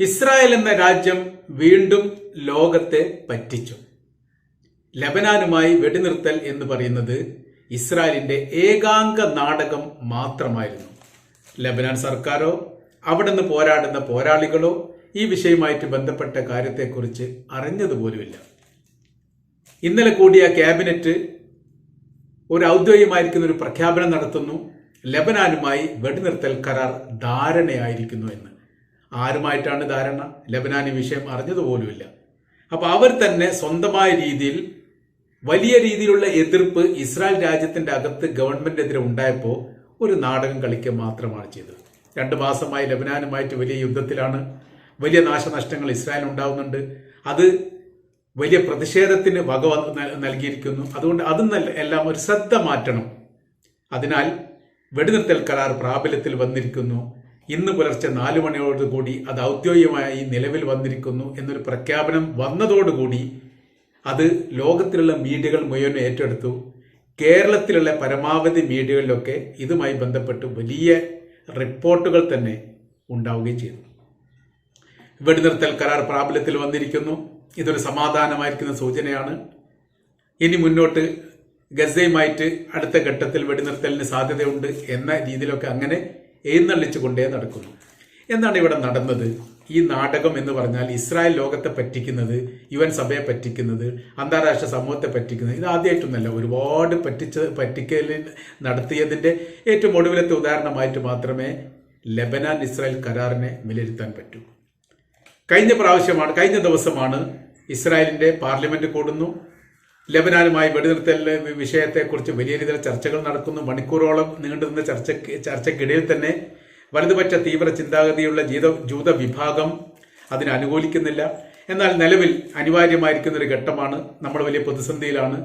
Israel എന്ന രാജ്യം വീണ്ടും ലോകത്തെ പറ്റിച്ചു. ലബനാനുമായി വെടിനിർത്തൽ എന്ന് പറയുന്നത് ഇസ്രായേലിന്റെ ഏകാംഗ നാടകം മാത്രമായിരുന്നു. ലബനാൻ സർക്കാരോ അവിടെ നിന്ന് പോരാടുന്ന പോരാളികളോ ഈ വിഷയമായിട്ട് ബന്ധപ്പെട്ട കാര്യത്തെക്കുറിച്ച് അറിഞ്ഞതുപോലുമില്ല. ഇന്നലെ കൂടിയ ക്യാബിനറ്റ് ഒരു ഔദ്യോഗികമായിരിക്കുന്ന ഒരു പ്രഖ്യാപനം നടത്തുന്നു. ലബനാനുമായി വെടിനിർത്തൽ കരാർ ധാരണയായിരിക്കുന്നു എന്ന്. ആരുമായിട്ടാണ് ധാരണ ലബനാൻ ഈ വിഷയം അറിഞ്ഞതുപോലുമില്ല. അപ്പോൾ അവർ തന്നെ സ്വന്തമായ രീതിയിൽ വലിയ രീതിയിലുള്ള എതിർപ്പ് ഇസ്രായേൽ രാജ്യത്തിന്റെ അകത്ത് ഗവൺമെന്റിനെതിരെ ഉണ്ടായപ്പോൾ ഒരു നാടകം കളിക്കുക മാത്രമാണ് ചെയ്തത്. രണ്ട് മാസമായി ലബനാനുമായിട്ട് വലിയ യുദ്ധത്തിലാണ്. വലിയ നാശനഷ്ടങ്ങൾ ഇസ്രായേൽ ഉണ്ടാവുന്നുണ്ട്. അത് വലിയ പ്രതിഷേധത്തിന് വക നൽകിയിരിക്കുന്നു. അതുകൊണ്ട് അതും എല്ലാം ഒരു ശ്രദ്ധ മാറ്റണം. അതിനാൽ വെടിനിർത്തൽ കരാർ പ്രാബല്യത്തിൽ വന്നിരിക്കുന്നു. ഇന്ന് പുലർച്ചെ നാലു മണിയോടുകൂടി അത് ഔദ്യോഗികമായി നിലവിൽ വന്നിരിക്കുന്നു എന്നൊരു പ്രഖ്യാപനം വന്നതോടുകൂടി അത് ലോകത്തിലുള്ള മീഡിയകൾ മുഴുവൻ ഏറ്റെടുത്തു. കേരളത്തിലുള്ള പരമാവധി മീഡിയകളിലൊക്കെ ഇതുമായി ബന്ധപ്പെട്ട് വലിയ റിപ്പോർട്ടുകൾ തന്നെ ഉണ്ടാവുകയും ചെയ്തു. വെടിനിർത്തൽ കരാർ പ്രാബല്യത്തിൽ വന്നിരിക്കുന്നു. ഇതൊരു സമാധാനമായിരിക്കുന്ന സൂചനയാണ്. ഇനി മുന്നോട്ട് ഗസയുമായിട്ട് അടുത്ത ഘട്ടത്തിൽ വെടിനിർത്തലിന് സാധ്യതയുണ്ട് എന്ന രീതിയിലൊക്കെ അങ്ങനെ എഴുന്നള്ളിച്ചു കൊണ്ടേ നടക്കുന്നു. എന്താണ് ഇവിടെ നടന്നത്? ഈ നാടകം എന്ന് പറഞ്ഞാൽ ഇസ്രായേൽ ലോകത്തെ പറ്റിക്കുന്നത് യു എൻ സഭയെ പറ്റിക്കുന്നത് അന്താരാഷ്ട്ര സമൂഹത്തെ പറ്റിക്കുന്നത് ഇത് ആദ്യമായിട്ടൊന്നല്ല ഒരുപാട് പറ്റിച്ച പറ്റിക്കൽ നടത്തിയതിന്റെ ഏറ്റവും ഒടുവിലത്തെ ഉദാഹരണമായിട്ട് മാത്രമേ ലബനാൻ ഇസ്രായേൽ കരാറിനെ വിലയിരുത്താൻ പറ്റൂ. കഴിഞ്ഞ പ്രാവശ്യമാണ് കഴിഞ്ഞ ദിവസമാണ് ഇസ്രായേലിന്റെ പാർലമെന്റ് കൂടുന്നു. ലബനാനുമായി വെടിനിർത്തൽ വിഷയത്തെക്കുറിച്ച് വലിയ രീതിയിൽ ചർച്ചകൾ നടക്കുന്നു. മണിക്കൂറോളം നീണ്ടുനിന്ന ചർച്ച ചർച്ചയ്ക്കിടയിൽ തന്നെ വലതുപക്ഷ തീവ്ര ചിന്താഗതിയുള്ള ജീത ജൂത വിഭാഗം അതിനെ അനുകൂലിക്കുന്നില്ല. എന്നാൽ നിലവിൽ അനിവാര്യമായിരിക്കുന്ന ഒരു ഘട്ടമാണ് നമ്മൾ വലിയ പ്രതിസന്ധിയിലാണ്.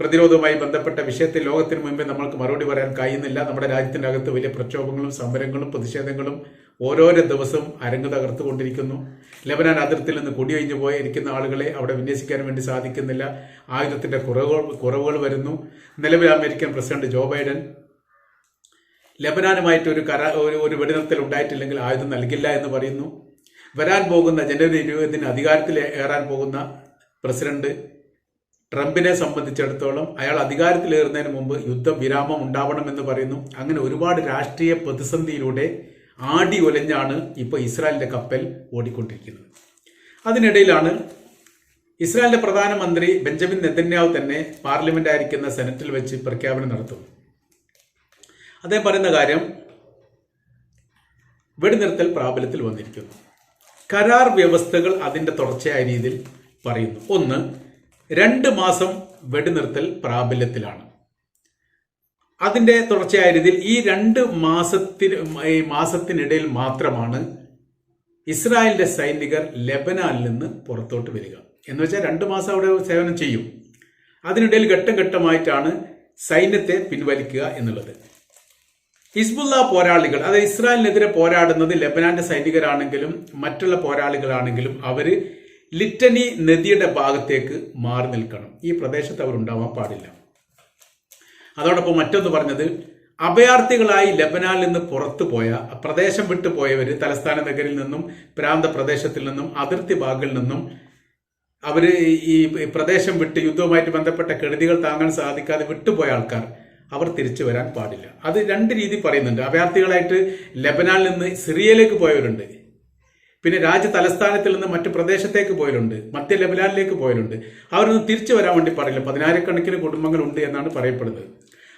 പ്രതിരോധവുമായി ബന്ധപ്പെട്ട വിഷയത്തിൽ ലോകത്തിന് മുമ്പേ നമ്മൾക്ക് മറുപടി പറയാൻ കഴിയുന്നില്ല. നമ്മുടെ രാജ്യത്തിന്റെ അകത്ത് വലിയ പ്രക്ഷോഭങ്ങളും സമരങ്ങളും പ്രതിഷേധങ്ങളും ഓരോരോ ദിവസവും അരങ്ങ് തകർത്തുകൊണ്ടിരിക്കുന്നു. ലബനാൻ അതിർത്തിയിൽ നിന്ന് കുടിയൊഴിഞ്ഞു പോയിരിക്കുന്ന ആളുകളെ അവിടെ വിന്യസിക്കാൻ വേണ്ടി സാധിക്കുന്നില്ല. ആയുധത്തിന്റെ കുറവുകൾ കുറവുകൾ വരുന്നു. നിലവിൽ അമേരിക്കൻ പ്രസിഡന്റ് ജോ ബൈഡൻ ലബനാനുമായിട്ട് ഒരു കരാ ഒരു ഒരു വെടിനിർത്തൽ ഉണ്ടായിട്ടില്ലെങ്കിൽ ആയുധം നൽകില്ല എന്ന് പറയുന്നു. വരാൻ പോകുന്ന ജനുവരി ഇരുപതിന് അധികാരത്തിൽ ഏറാൻ പോകുന്ന പ്രസിഡന്റ് ട്രംപിനെ സംബന്ധിച്ചിടത്തോളം അയാൾ അധികാരത്തിലേറുന്നതിന് മുമ്പ് യുദ്ധവിരാമം ഉണ്ടാവണമെന്ന് പറയുന്നു. അങ്ങനെ ഒരുപാട് രാഷ്ട്രീയ പ്രതിസന്ധിയിലൂടെ ആടി ഒലഞ്ഞാണ് ഇപ്പോൾ ഇസ്രായേലിന്റെ കപ്പൽ ഓടിക്കൊണ്ടിരിക്കുന്നത്. അതിനിടയിലാണ് ഇസ്രായേലിന്റെ പ്രധാനമന്ത്രി ബെഞ്ചമിൻ നെതന്യാവ് തന്നെ പാർലമെന്റ് ആയിരിക്കുന്ന സെനറ്റിൽ വെച്ച് പ്രഖ്യാപനം നടത്തും അദ്ദേഹം പറയുന്ന കാര്യം വെടിനിർത്തൽ പ്രാബല്യത്തിൽ വന്നിരിക്കുന്നു. കരാർ വ്യവസ്ഥകൾ അതിന്റെ തുടർച്ചയായ രീതിയിൽ പറയുന്നു. ഒന്ന് രണ്ട് മാസം വെടിനിർത്തൽ പ്രാബല്യത്തിലാണ്. അതിന്റെ തുടർച്ചയായ രീതിയിൽ ഈ രണ്ട് മാസത്തിന് ഈ മാസത്തിനിടയിൽ മാത്രമാണ് ഇസ്രായേലിന്റെ സൈനികർ ലെബനാനിൽ നിന്ന് പുറത്തോട്ട് വരിക. എന്ന് വെച്ചാൽ രണ്ട് മാസം അവിടെ സേവനം ചെയ്യും. അതിനിടയിൽ ഘട്ടം ഘട്ടമായിട്ടാണ് സൈന്യത്തെ പിൻവലിക്കുക എന്നുള്ളത്. ഹിസ്ബുല്ല പോരാളികൾ അതായത് ഇസ്രായേലിനെതിരെ പോരാടുന്നത് ലബനാന്റെ സൈനികരാണെങ്കിലും മറ്റുള്ള പോരാളികളാണെങ്കിലും അവർ ലിറ്റനി നദിയുടെ ഭാഗത്തേക്ക് മാറി നിൽക്കണം. ഈ പ്രദേശത്ത് അവർ ഉണ്ടാവാൻ പാടില്ല. അതോടൊപ്പം മറ്റൊന്ന് പറഞ്ഞത് അഭയാർത്ഥികളായി ലബനാനിൽ നിന്ന് പുറത്തു പോയ പ്രദേശം വിട്ടു പോയവർ തലസ്ഥാന നഗരിൽ നിന്നും പ്രാന്ത പ്രദേശത്തിൽ നിന്നും അതിർത്തി ഭാഗങ്ങളിൽ നിന്നും അവർ ഈ പ്രദേശം വിട്ട് യുദ്ധവുമായിട്ട് ബന്ധപ്പെട്ട കെടുതികൾ താങ്ങാൻ സാധിക്കാതെ വിട്ടുപോയ ആൾക്കാർ അവർ തിരിച്ചു വരാൻ പാടില്ല. അത് രണ്ട് രീതി പറയുന്നുണ്ട്. അഭയാർത്ഥികളായിട്ട് ലബനാനിൽ നിന്ന് സിറിയയിലേക്ക് പോയവരുണ്ട്. പിന്നെ രാജ്യ തലസ്ഥാനത്തിൽ നിന്ന് മറ്റു പ്രദേശത്തേക്ക് പോയലുണ്ട് മധ്യ ലബനാനിലേക്ക് പോയലുണ്ട് അവരൊന്നും തിരിച്ചു വരാൻ വേണ്ടി പറയില്ല പതിനായിരക്കണക്കിന് കുടുംബങ്ങളുണ്ട് എന്നാണ് പറയപ്പെടുന്നത്.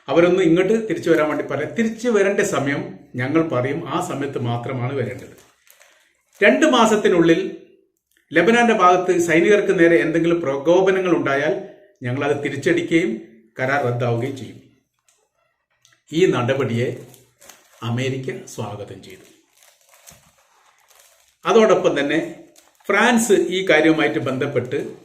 അവരൊന്നും ഇങ്ങോട്ട് തിരിച്ചു വരാൻ വേണ്ടി പറയില്ല തിരിച്ചു വരേണ്ട സമയം ഞങ്ങൾ പറയും. ആ സമയത്ത് മാത്രമാണ് വരേണ്ടത്. രണ്ട് മാസത്തിനുള്ളിൽ ലബനാന്റെ ഭാഗത്ത് സൈനികർക്ക് നേരെ എന്തെങ്കിലും പ്രകോപനങ്ങൾ ഉണ്ടായാൽ ഞങ്ങൾ അത് തിരിച്ചടിക്കുകയും കരാർ റദ്ദാവുകയും ചെയ്യും. ഈ നടപടിയെ അമേരിക്ക സ്വാഗതം ചെയ്തു. അതോടൊപ്പം തന്നെ ഫ്രാൻസ് ഈ കാര്യവുമായിട്ട് ബന്ധപ്പെട്ട്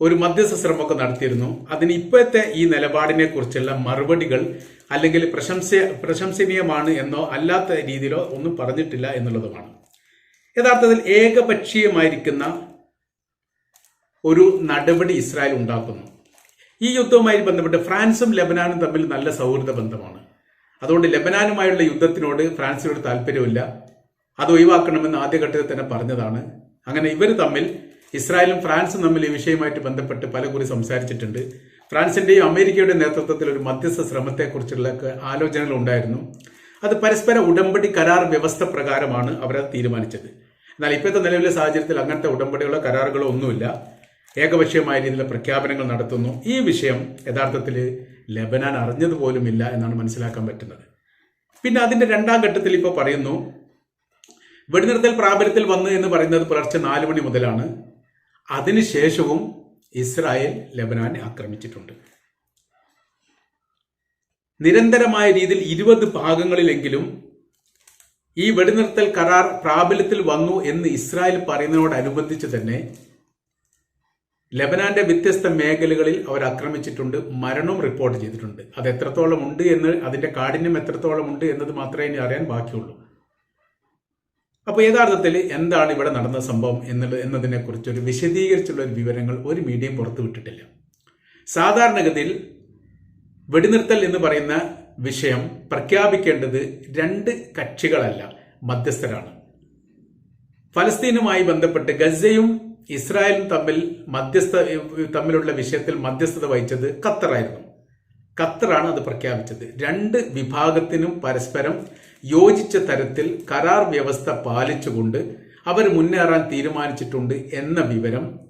ഒരു മധ്യസ്ഥ ശ്രമമൊക്കെ നടത്തിയിരുന്നു. അതിന് ഇപ്പോഴത്തെ ഈ നിലപാടിനെ കുറിച്ചുള്ള മറുപടികൾ അല്ലെങ്കിൽ പ്രശംസ പ്രശംസനീയമാണ് എന്നോ അല്ലാത്ത രീതിയിലോ ഒന്നും പറഞ്ഞിട്ടില്ല എന്നുള്ളതുമാണ്. യഥാർത്ഥത്തിൽ ഏകപക്ഷീയമായിരിക്കുന്ന ഒരു നടപടി ഇസ്രായേൽ ഉണ്ടാക്കുന്നു. ഈ യുദ്ധവുമായി ബന്ധപ്പെട്ട് ഫ്രാൻസും ലബനാനും തമ്മിൽ നല്ല സൗഹൃദ ബന്ധമാണ്. അതുകൊണ്ട് ലബനാനുമായുള്ള യുദ്ധത്തിനോട് ഫ്രാൻസിനോട് താല്പര്യമില്ല. അത് ഒഴിവാക്കണമെന്ന് ആദ്യഘട്ടത്തിൽ തന്നെ പറഞ്ഞതാണ്. അങ്ങനെ ഇവർ തമ്മിൽ ഇസ്രായേലും ഫ്രാൻസും തമ്മിൽ ഈ വിഷയമായിട്ട് ബന്ധപ്പെട്ട് പല കുറി സംസാരിച്ചിട്ടുണ്ട്. ഫ്രാൻസിന്റെയും അമേരിക്കയുടെ നേതൃത്വത്തിൽ ഒരു മധ്യസ്ഥ ശ്രമത്തെക്കുറിച്ചുള്ള ആലോചനകൾ ഉണ്ടായിരുന്നു. അത് പരസ്പര ഉടമ്പടി കരാർ വ്യവസ്ഥ പ്രകാരമാണ് അവരത് തീരുമാനിച്ചത്. എന്നാൽ ഇപ്പോഴത്തെ നിലവിലെ സാഹചര്യത്തിൽ അങ്ങനത്തെ ഉടമ്പടികളോ കരാറുകളോ ഒന്നുമില്ല. ഏകപക്ഷീയമായ രീതിയിലുള്ള പ്രഖ്യാപനങ്ങൾ നടത്തുന്നു. ഈ വിഷയം യഥാർത്ഥത്തിൽ ലബനാൻ അറിഞ്ഞതുപോലുമില്ല എന്നാണ് മനസ്സിലാക്കാൻ പറ്റുന്നത്. പിന്നെ അതിന്റെ രണ്ടാം ഘട്ടത്തിൽ ഇപ്പോൾ പറയുന്നു വെടിനിർത്തൽ പ്രാബല്യത്തിൽ വന്നു എന്ന് പറയുന്നത് പുലർച്ചെ നാല് മണി മുതലാണ്. അതിനുശേഷവും ഇസ്രായേൽ ലബനാനെ ആക്രമിച്ചിട്ടുണ്ട്. നിരന്തരമായ രീതിയിൽ ഇരുപത് ഭാഗങ്ങളിലെങ്കിലും ഈ വെടിനിർത്തൽ കരാർ പ്രാബല്യത്തിൽ വന്നു എന്ന് ഇസ്രായേൽ പറയുന്നതിനോടനുബന്ധിച്ച് തന്നെ ലബനാന്റെ വ്യത്യസ്ത മേഖലകളിൽ അവർ ആക്രമിച്ചിട്ടുണ്ട് മരണവും റിപ്പോർട്ട് ചെയ്തിട്ടുണ്ട്. അത് എത്രത്തോളം ഉണ്ട് എന്ന് അതിന്റെ കാഠിന്യം എത്രത്തോളം ഉണ്ട് എന്നത് മാത്രമേ ഇനി അറിയാൻ ബാക്കിയുള്ളൂ. അപ്പോൾ യഥാർത്ഥത്തിൽ എന്താണ് ഇവിടെ നടന്ന സംഭവം എന്നുള്ളത് എന്നതിനെ കുറിച്ചൊരു വിശദീകരിച്ചുള്ള ഒരു വിവരങ്ങൾ ഒരു മീഡിയയും പുറത്തുവിട്ടിട്ടില്ല സാധാരണഗതിയിൽ വെടിനിർത്തൽ എന്ന് പറയുന്ന വിഷയം പ്രഖ്യാപിക്കേണ്ടത് രണ്ട് കക്ഷികളല്ല മധ്യസ്ഥരാണ്. ഫലസ്തീനുമായി ബന്ധപ്പെട്ട് ഗസയും ഇസ്രായേലും തമ്മിൽ മധ്യസ്ഥ തമ്മിലുള്ള വിഷയത്തിൽ മധ്യസ്ഥത വഹിച്ചത് ഖത്തറായിരുന്നു. ഖത്തറാണ് അത് പ്രഖ്യാപിച്ചത്. രണ്ട് വിഭാഗത്തിനും പരസ്പരം യോജിച്ച തരത്തിൽ കരാർ വ്യവസ്ഥ പാലിച്ചുകൊണ്ട് അവർ മുന്നേറാൻ തീരുമാനിച്ചിട്ടുണ്ട് എന്ന വിവരം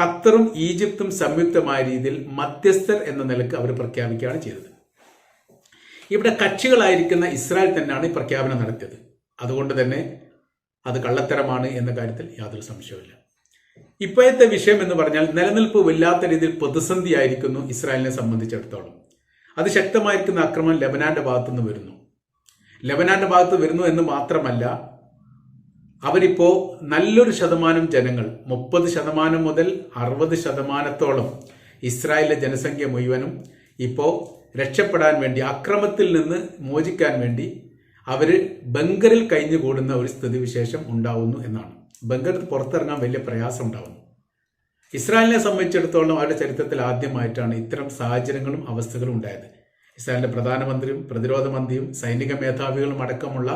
ഖത്തറും ഈജിപ്തും സംയുക്തമായ രീതിയിൽ മധ്യസ്ഥർ എന്ന നിലയ്ക്ക് അവർ പ്രഖ്യാപിക്കുകയാണ് ചെയ്തത്. ഇവിടെ കക്ഷികളായിരിക്കുന്ന ഇസ്രായേൽ തന്നെയാണ് ഈ പ്രഖ്യാപനം നടത്തിയത്. അതുകൊണ്ട് തന്നെ അത് കള്ളത്തരമാണ് എന്ന കാര്യത്തിൽ യാതൊരു സംശയവുമില്ല. ഇപ്പോഴത്തെ വിഷയം എന്ന് പറഞ്ഞാൽ നിലനിൽപ്പ് വല്ലാത്ത രീതിയിൽ പ്രതിസന്ധിയായിരിക്കുന്നു ഇസ്രായേലിനെ സംബന്ധിച്ചിടത്തോളം. അത് ശക്തമായിരിക്കുന്ന ആക്രമണം ലബനാന്റെ ഭാഗത്തുനിന്ന് വരുന്നു. ലബനാന്റെ ഭാഗത്ത് വരുന്നു എന്ന് മാത്രമല്ല അവരിപ്പോ നല്ലൊരു ശതമാനം ജനങ്ങൾ മുപ്പത് ശതമാനം മുതൽ അറുപത് ശതമാനത്തോളം ഇസ്രായേലിലെ ജനസംഖ്യ മുഴുവനും ഇപ്പോൾ രക്ഷപ്പെടാൻ വേണ്ടി അക്രമത്തിൽ നിന്ന് മോചിക്കാൻ വേണ്ടി അവർ ബങ്കറിൽ കഴിഞ്ഞുകൂടുന്ന ഒരു സ്ഥിതിവിശേഷം ഉണ്ടാവുന്നു എന്നാണ്. ബംഗറിൽ പുറത്തിറങ്ങാൻ വലിയ പ്രയാസം ഉണ്ടാവുന്നു. ഇസ്രായേലിനെ സംബന്ധിച്ചിടത്തോളം അവരുടെ ചരിത്രത്തിൽ ആദ്യമായിട്ടാണ് ഇത്തരം സാഹചര്യങ്ങളും അവസ്ഥകളും ഉണ്ടായത്. ഇസ്രായേലിന്റെ പ്രധാനമന്ത്രിയും പ്രതിരോധ മന്ത്രിയും സൈനിക മേധാവികളും അടക്കമുള്ള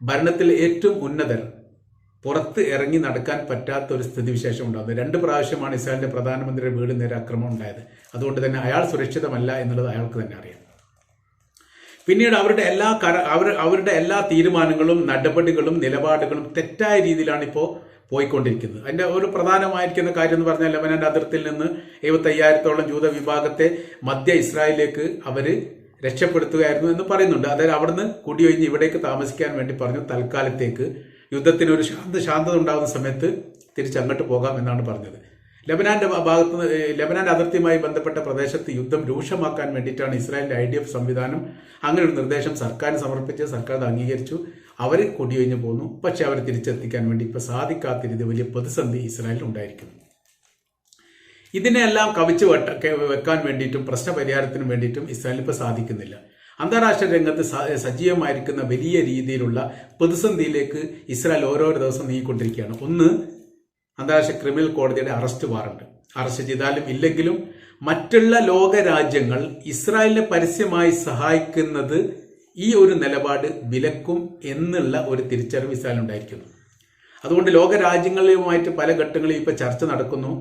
ഭരണത്തിൽ ഏറ്റവും ഉന്നതർ പുറത്ത് ഇറങ്ങി നടക്കാൻ പറ്റാത്ത ഒരു സ്ഥിതിവിശേഷം ഉണ്ടാകുന്നത് രണ്ട് പ്രാവശ്യമാണ് ഇസ്രായേലിന്റെ പ്രധാനമന്ത്രിയുടെ വീട് നേരെ ആക്രമണം ഉണ്ടായത്. അതുകൊണ്ട് തന്നെ അയാൾ സുരക്ഷിതമല്ല എന്നുള്ളത് അയാൾക്ക് തന്നെ അറിയാം. പിന്നീട് അവരുടെ എല്ലാ അവർ അവരുടെ എല്ലാ തീരുമാനങ്ങളും നടപടികളും നിലപാടുകളും തെറ്റായ രീതിയിലാണ് ഇപ്പോൾ പോയിക്കൊണ്ടിരിക്കുന്നത്. അതിന്റെ ഒരു പ്രധാനമായിരിക്കുന്ന കാര്യം എന്ന് പറഞ്ഞാൽ ലെബനന്റെ അതിർത്തിയിൽ നിന്ന് എഴുപത്തയ്യായിരത്തോളം ജൂത വിഭാഗത്തെ മധ്യ ഇസ്രായേലിലേക്ക് അവർ രക്ഷപ്പെടുത്തുകയായിരുന്നു എന്ന് പറയുന്നുണ്ട്. അതായത് അവിടുന്ന് കുടിയൊഴിഞ്ഞ് ഇവിടേക്ക് താമസിക്കാൻ വേണ്ടി പറഞ്ഞു തൽക്കാലത്തേക്ക് യുദ്ധത്തിന് ഒരു ശാന്ത ശാന്തത ഉണ്ടാകുന്ന സമയത്ത് തിരിച്ചങ്ങോട്ട് പോകാം എന്നാണ് പറഞ്ഞത്. ലബനാന്റെ ഭാഗത്ത് നിന്ന്, ലബനാന്റെ അതിർത്തിയുമായി ബന്ധപ്പെട്ട പ്രദേശത്ത് യുദ്ധം രൂക്ഷമാക്കാൻ വേണ്ടിയിട്ടാണ് ഇസ്രായേലിന്റെ ഐ ഡി എഫ് സംവിധാനം. അങ്ങനെ ഒരു നിർദ്ദേശം സർക്കാരിന് സമർപ്പിച്ച് സർക്കാർ അത് അംഗീകരിച്ചു. അവർ കൊടിയൊഴിഞ്ഞു പോന്നു. പക്ഷെ അവർ തിരിച്ചെത്തിക്കാൻ വേണ്ടി ഇപ്പൊ സാധിക്കാത്ത രീതി വലിയ പ്രതിസന്ധി ഇസ്രായേലിൽ ഉണ്ടായിരിക്കുന്നു. ഇതിനെല്ലാം കവിച്ചു വെക്കാൻ വേണ്ടിയിട്ടും പ്രശ്ന പരിഹാരത്തിനും വേണ്ടിയിട്ടും ഇസ്രായേൽ ഇപ്പോൾ സാധിക്കുന്നില്ല. അന്താരാഷ്ട്ര രംഗത്ത് സജീവമായിരിക്കുന്ന വലിയ രീതിയിലുള്ള പ്രതിസന്ധിയിലേക്ക് ഇസ്രായേൽ ഓരോരോ ദിവസം നീങ്ങിക്കൊണ്ടിരിക്കുകയാണ്. ഒന്ന് അന്താരാഷ്ട്ര ക്രിമിനൽ കോടതിയുടെ അറസ്റ്റ് വാറണ്ട്. അറസ്റ്റ് ചെയ്താലും ഇല്ലെങ്കിലും മറ്റുള്ള ലോകരാജ്യങ്ങൾ ഇസ്രായേലിനെ പരസ്യമായി സഹായിക്കുന്നത് ഈ ഒരു നിലപാട് വിലക്കും എന്നുള്ള ഒരു തിരിച്ചറിവ് ഇസ്രായേൽ ഉണ്ടായിരിക്കുന്നു. അതുകൊണ്ട് ലോകരാജ്യങ്ങളിലുമായിട്ട് പല ഘട്ടങ്ങളിൽ ഇപ്പൊ ചർച്ച നടക്കുന്നു.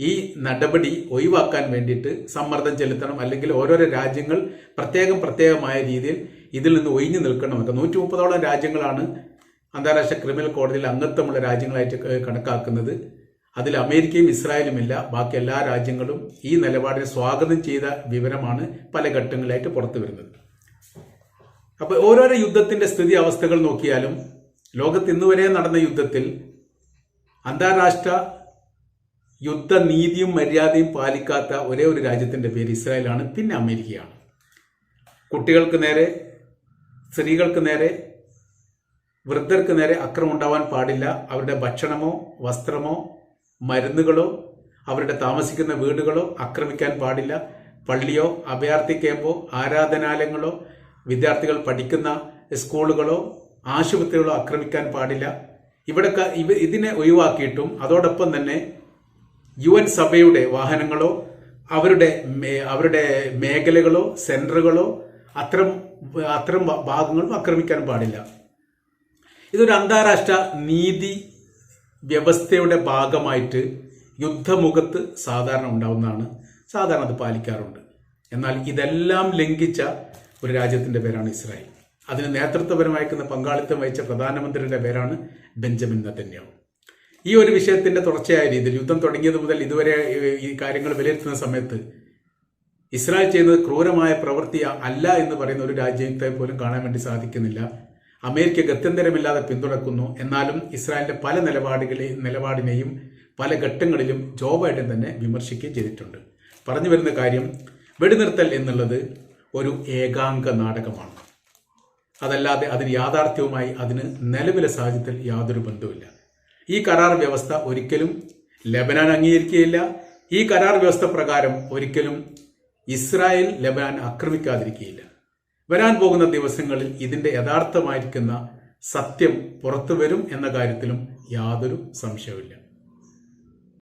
ഈ നടപടി ഒഴിവാക്കാൻ വേണ്ടിയിട്ട് സമ്മർദ്ദം ചെലുത്തണം. അല്ലെങ്കിൽ ഓരോരോ രാജ്യങ്ങൾ പ്രത്യേകം പ്രത്യേകമായ രീതിയിൽ ഇതിൽ നിന്ന് ഒഴിഞ്ഞു നിൽക്കണമെന്നൊക്കെ നൂറ്റി മുപ്പതോളം രാജ്യങ്ങളാണ് അന്താരാഷ്ട്ര ക്രിമിനൽ കോടതിയിൽ അംഗത്വമുള്ള രാജ്യങ്ങളായിട്ട് കണക്കാക്കുന്നത്. അതിൽ അമേരിക്കയും ഇസ്രായേലും ഇല്ല. ബാക്കി എല്ലാ രാജ്യങ്ങളും ഈ നിലപാടിനെ സ്വാഗതം ചെയ്ത വിവരമാണ് പല ഘട്ടങ്ങളിലായിട്ട് പുറത്തു വരുന്നത് അപ്പൊ ഓരോരോ യുദ്ധത്തിന്റെ സ്ഥിതി അവസ്ഥകൾ നോക്കിയാലും ലോകത്ത് ഇന്നുവരെ നടന്ന യുദ്ധത്തിൽ അന്താരാഷ്ട്ര യുദ്ധനീതിയും മര്യാദയും പാലിക്കാത്ത ഒരേ ഒരു രാജ്യത്തിന്റെ പേര് ഇസ്രായേലാണ് പിന്നെ അമേരിക്കയാണ്. കുട്ടികൾക്ക് നേരെ സ്ത്രീകൾക്ക് നേരെ വൃദ്ധർക്ക് നേരെ അക്രമം ഉണ്ടാവാൻ പാടില്ല. അവരുടെ ഭക്ഷണമോ വസ്ത്രമോ മരുന്നുകളോ അവരുടെ താമസിക്കുന്ന വീടുകളോ ആക്രമിക്കാൻ പാടില്ല. പള്ളിയോ അഭയാർത്ഥി ക്യാമ്പോ ആരാധനാലയങ്ങളോ വിദ്യാർത്ഥികൾ പഠിക്കുന്ന സ്കൂളുകളോ ആശുപത്രികളോ ആക്രമിക്കാൻ പാടില്ല. ഇവിടെ ഇതിനെ ഒഴിവാക്കിയിട്ടും അതോടൊപ്പം തന്നെ യു എൻ സഭയുടെ വാഹനങ്ങളോ അവരുടെ അവരുടെ മേഖലകളോ സെന്ററുകളോ അത്തരം അത്തരം ഭാഗങ്ങളും ആക്രമിക്കാൻ പാടില്ല. ഇതൊരു അന്താരാഷ്ട്ര നീതി വ്യവസ്ഥയുടെ ഭാഗമായിട്ട് യുദ്ധമുഖത്ത് സാധാരണ ഉണ്ടാവുന്നതാണ്. സാധാരണ അത് പാലിക്കാറുണ്ട്. എന്നാൽ ഇതെല്ലാം ലംഘിച്ച ഒരു രാജ്യത്തിന്റെ പേരാണ് ഇസ്രായേൽ. അതിന് നേതൃത്വപരമായിരിക്കുന്ന പങ്കാളിത്തം വഹിച്ച പ്രധാനമന്ത്രിയുടെ പേരാണ് ബെഞ്ചമിൻ നെതന്യാഹു. ഈ ഒരു വിഷയത്തിന്റെ തുടർച്ചയായ രീതിയിൽ യുദ്ധം തുടങ്ങിയത് മുതൽ ഇതുവരെ ഈ- ഈ കാര്യങ്ങൾ വിലയിരുത്തുന്ന സമയത്ത് ഇസ്രായേൽ ചെയ്യുന്നത് ക്രൂരമായ പ്രവൃത്തി അല്ല എന്ന് പറയുന്ന ഒരു രാജ്യത്തെ പോലും കാണാൻ വേണ്ടി സാധിക്കുന്നില്ല. അമേരിക്ക ഗത്യന്തരമില്ലാതെ പിന്തുണക്കുന്നു എന്നാലും ഇസ്രായേലിന്റെ പല നിലപാടുകളെ നിലപാടിനെയും പല ഘട്ടങ്ങളിലും ജോ ബൈഡൻ തന്നെ വിമർശിക്കുകയും ചെയ്തിട്ടുണ്ട്. പറഞ്ഞു വരുന്ന കാര്യം വെടിനിർത്തൽ എന്നുള്ളത് ഒരു ഏകാംഗ നാടകമാണ്. അതല്ലാതെ അതിന് യാഥാർത്ഥ്യവുമായി അതിന് നിലവിലെ സാഹചര്യത്തിൽ യാതൊരു ബന്ധവുമില്ല. ഈ കരാർ വ്യവസ്ഥ ഒരിക്കലും ലബനാൻ അംഗീകരിക്കുകയില്ല. ഈ കരാർ വ്യവസ്ഥ പ്രകാരം ഒരിക്കലും ഇസ്രായേൽ ലബനാൻ ആക്രമിക്കാതിരിക്കുകയില്ല. വരാൻ പോകുന്ന ദിവസങ്ങളിൽ ഇതിന്റെ യഥാർത്ഥമായിരിക്കുന്ന സത്യം പുറത്തു വരും എന്ന കാര്യത്തിലും യാതൊരു സംശയവുമില്ല.